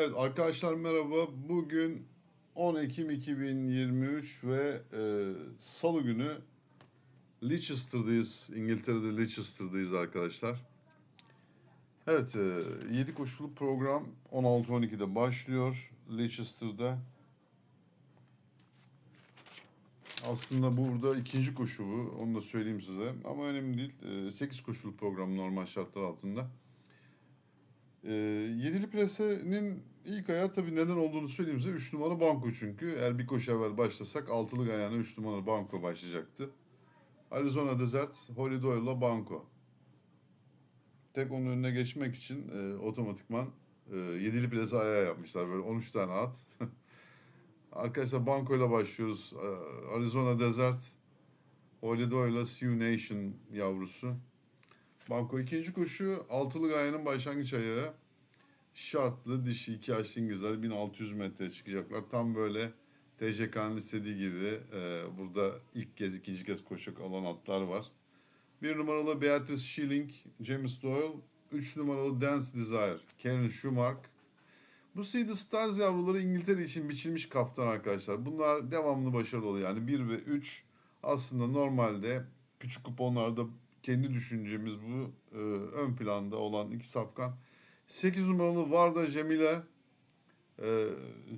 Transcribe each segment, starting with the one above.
Evet arkadaşlar merhaba. Bugün 10 Ekim 2023 ve e, Salı günü Leicester'dayız. İngiltere'de Leicester'dayız arkadaşlar. Evet, e, 7 koşulu program 16-12'de başlıyor Leicester'da. Aslında burada ikinci koşu bu. Onu da söyleyeyim size. Ama önemli değil. 8 koşulu program normal şartlar altında. E, yedili presenin ilk ayağı tabii neden olduğunu söyleyeyim size. 3 numara banko çünkü. Eğer bir koşu evvel başlasak altılık ayağına 3 numara banko başlayacaktı. Arizona Desert, Holy Doyle'la banko. Tek onun önüne geçmek için e, otomatikman e, yedili plase ayağı yapmışlar. Böyle 13 tane at. Arkadaşlar banko ile başlıyoruz. Arizona Desert, Holy Doyle'la Sioux Nation yavrusu. Banko ikinci koşu altılı gayenin başlangıç ayağı. Şartlı dişi iki yaşlı İngilizler 1600 metreye çıkacaklar. Tam böyle TCK'nın istediği gibi e, burada ilk kez ikinci kez koşacak olan atlar var. Bir numaralı Beatrice Schilling, James Doyle. Üç numaralı Dance Desire, Karen Schumacher. Bu Sea Stars yavruları İngiltere için biçilmiş kaftan arkadaşlar. Bunlar devamlı başarılı oluyor. Yani 1 ve 3 aslında normalde küçük kuponlarda kendi düşüncemiz bu e, ön planda olan iki safkan. 8 numaralı Varda Cemile, e,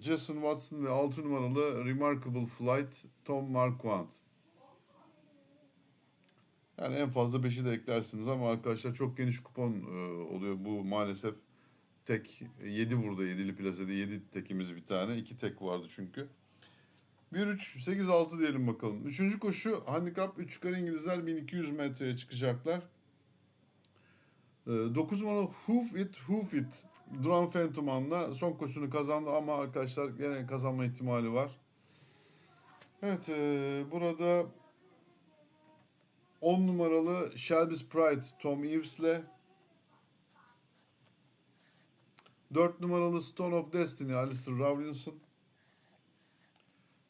Jason Watson ve 6 numaralı Remarkable Flight Tom Marquand. Yani en fazla 5'i de eklersiniz ama arkadaşlar çok geniş kupon e, oluyor bu maalesef. Tek 7 burada 7'li plasede 7 tekimiz bir tane. 2 tek vardı çünkü. 1-3-8-6 diyelim bakalım. Üçüncü koşu handikap 3 çıkar İngilizler 1200 metreye çıkacaklar. 9 numaralı Hoof It Hoof It Duran Phantom'la son koşusunu kazandı ama arkadaşlar gene kazanma ihtimali var. Evet e, burada 10 numaralı Shelby's Pride Tom Eves'le 4 numaralı Stone of Destiny Alistair Rawlinson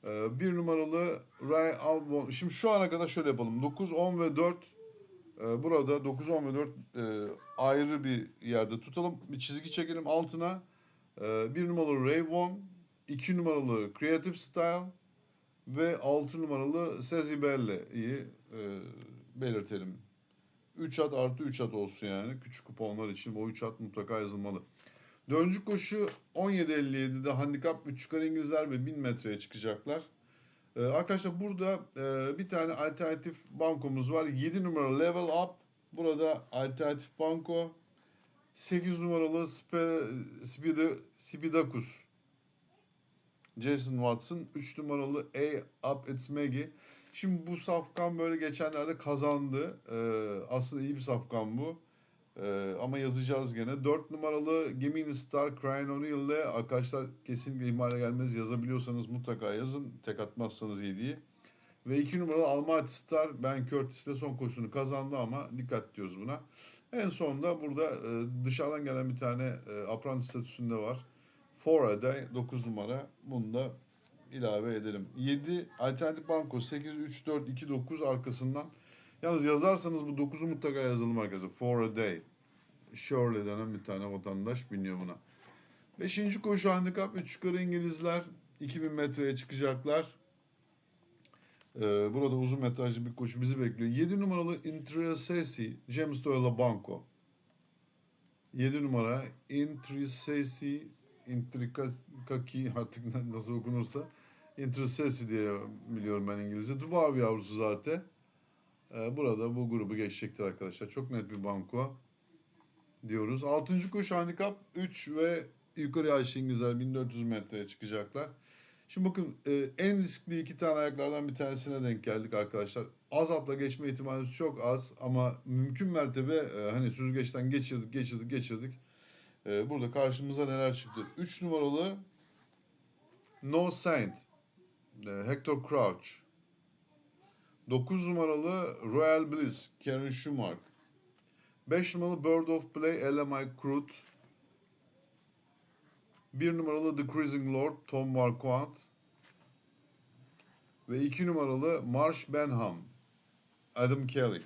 ee, bir numaralı Ray Albon. Şimdi şu ana kadar şöyle yapalım. 9, 10 ve 4 e, burada 9, 10 ve 4 e, ayrı bir yerde tutalım. Bir çizgi çekelim altına. E, bir numaralı Ray Vaughan, 2 numaralı Creative Style ve 6 numaralı Sezi Belle'yi e, belirtelim. 3 at artı 3 at olsun yani. Küçük kuponlar için bu 3 at mutlaka yazılmalı. Dördüncü koşu 17.57'de handikap 3 çıkar İngilizler ve 1000 metreye çıkacaklar. Ee, arkadaşlar burada e, bir tane alternatif bankomuz var. 7 numaralı Level Up. Burada alternatif banko. 8 numaralı Spe, Spida, Spidakus. Jason Watson. 3 numaralı A Up It's Maggie. Şimdi bu safkan böyle geçenlerde kazandı. Ee, aslında iyi bir safkan bu. Ee, ama yazacağız gene. 4 numaralı Gemini Star Crane O'Neill ile arkadaşlar kesinlikle ihmale gelmez. Yazabiliyorsanız mutlaka yazın. Tek atmazsanız 7'yi. Ve 2 numaralı Almighty Star Ben Curtis ile son koşusunu kazandı ama dikkat diyoruz buna. En sonunda burada e, dışarıdan gelen bir tane e, apprentice statüsünde var. For a Day 9 numara. Bunu da ilave edelim. 7 Alternatif Banko 8 3 4 2 9 arkasından Yalnız yazarsanız bu 9'u mutlaka yazalım arkadaşlar. For a day. Shirley denen bir tane vatandaş biniyor buna. Beşinci koşu handikap 3 yukarı İngilizler 2000 metreye çıkacaklar. Ee, burada uzun metrajlı bir koşu bizi bekliyor. 7 numaralı Intrisesi James Doyle Banco. 7 numara Intrisesi Intrikaki artık nasıl okunursa Intrisesi diye biliyorum ben İngilizce. Dubavi yavrusu zaten. Ee, burada bu grubu geçecektir arkadaşlar. Çok net bir banko diyoruz. Altıncı koşu handikap 3 ve yukarı Ayşe İngilizler 1400 metreye çıkacaklar. Şimdi bakın e, en riskli iki tane ayaklardan bir tanesine denk geldik arkadaşlar. Az atla geçme ihtimalimiz çok az ama mümkün mertebe e, hani süzgeçten geçirdik geçirdik geçirdik. E, burada karşımıza neler çıktı? 3 numaralı No Saint Hector Crouch 9 numaralı Royal Bliss Karen Schumacher. 5 numaralı Bird of Play LMI Crute. 1 numaralı The Cruising Lord Tom Marquardt. Ve 2 numaralı Marsh Benham Adam Kelly.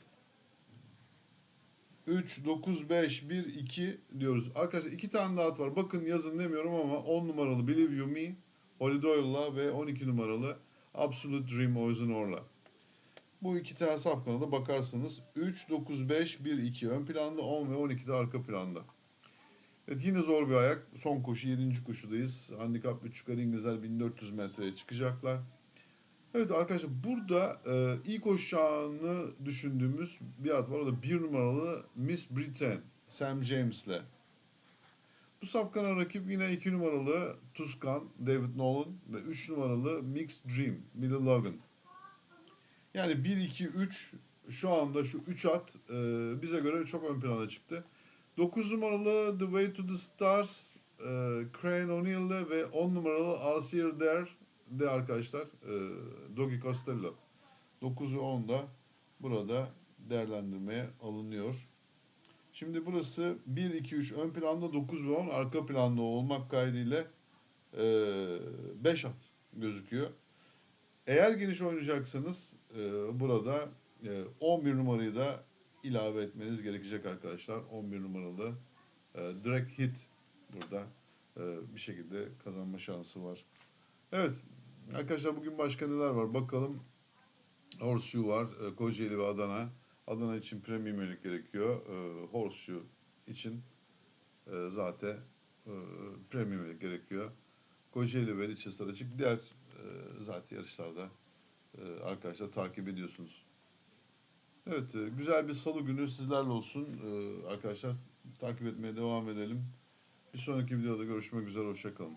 3, 9, 5, 1, 2 diyoruz. Arkadaşlar iki tane daha var. Bakın yazın demiyorum ama 10 numaralı Believe You Me, Holly Doyle'la ve 12 numaralı Absolute Dream Oizen Orla. Bu iki tane safkana da bakarsınız. 3, 9, 5, 1, 2 ön planda, 10 ve 12 de arka planda. Evet yine zor bir ayak. Son koşu 7. koşudayız. Handikap 3 çıkar İngilizler 1400 metreye çıkacaklar. Evet arkadaşlar burada e, ilk koşacağını düşündüğümüz bir at var. O da bir numaralı Miss Britain. Sam James'le. Bu safkana rakip yine 2 numaralı Tuscan David Nolan ve 3 numaralı Mixed Dream Billy Logan. Yani 1, 2, 3 şu anda şu 3 at e, bize göre çok ön plana çıktı. 9 numaralı The Way to the Stars e, Crane O'Neill'le ve 10 numaralı Alcir Dare de arkadaşlar e, Doggy Costello. 9 ve 10 da burada değerlendirmeye alınıyor. Şimdi burası 1, 2, 3 ön planda 9 ve 10 arka planda olmak kaydıyla 5 at gözüküyor. Eğer geniş oynayacaksanız e, burada e, 11 numarayı da ilave etmeniz gerekecek arkadaşlar. 11 numaralı e, direct hit burada e, bir şekilde kazanma şansı var. Evet arkadaşlar bugün başka neler var bakalım. Horseshoe var, e, Kocaeli ve Adana. Adana için premium yönük gerekiyor. E, Horseshoe için zaten e, premium yönük gerekiyor. Kocaeli ve Lichester açık. Diğer zaten yarışlarda e, arkadaşlar takip ediyorsunuz. Evet, e, güzel bir salı günü sizlerle olsun. E, Arkadaşlar takip etmeye devam edelim. Bir sonraki videoda görüşmek üzere, hoşçakalın.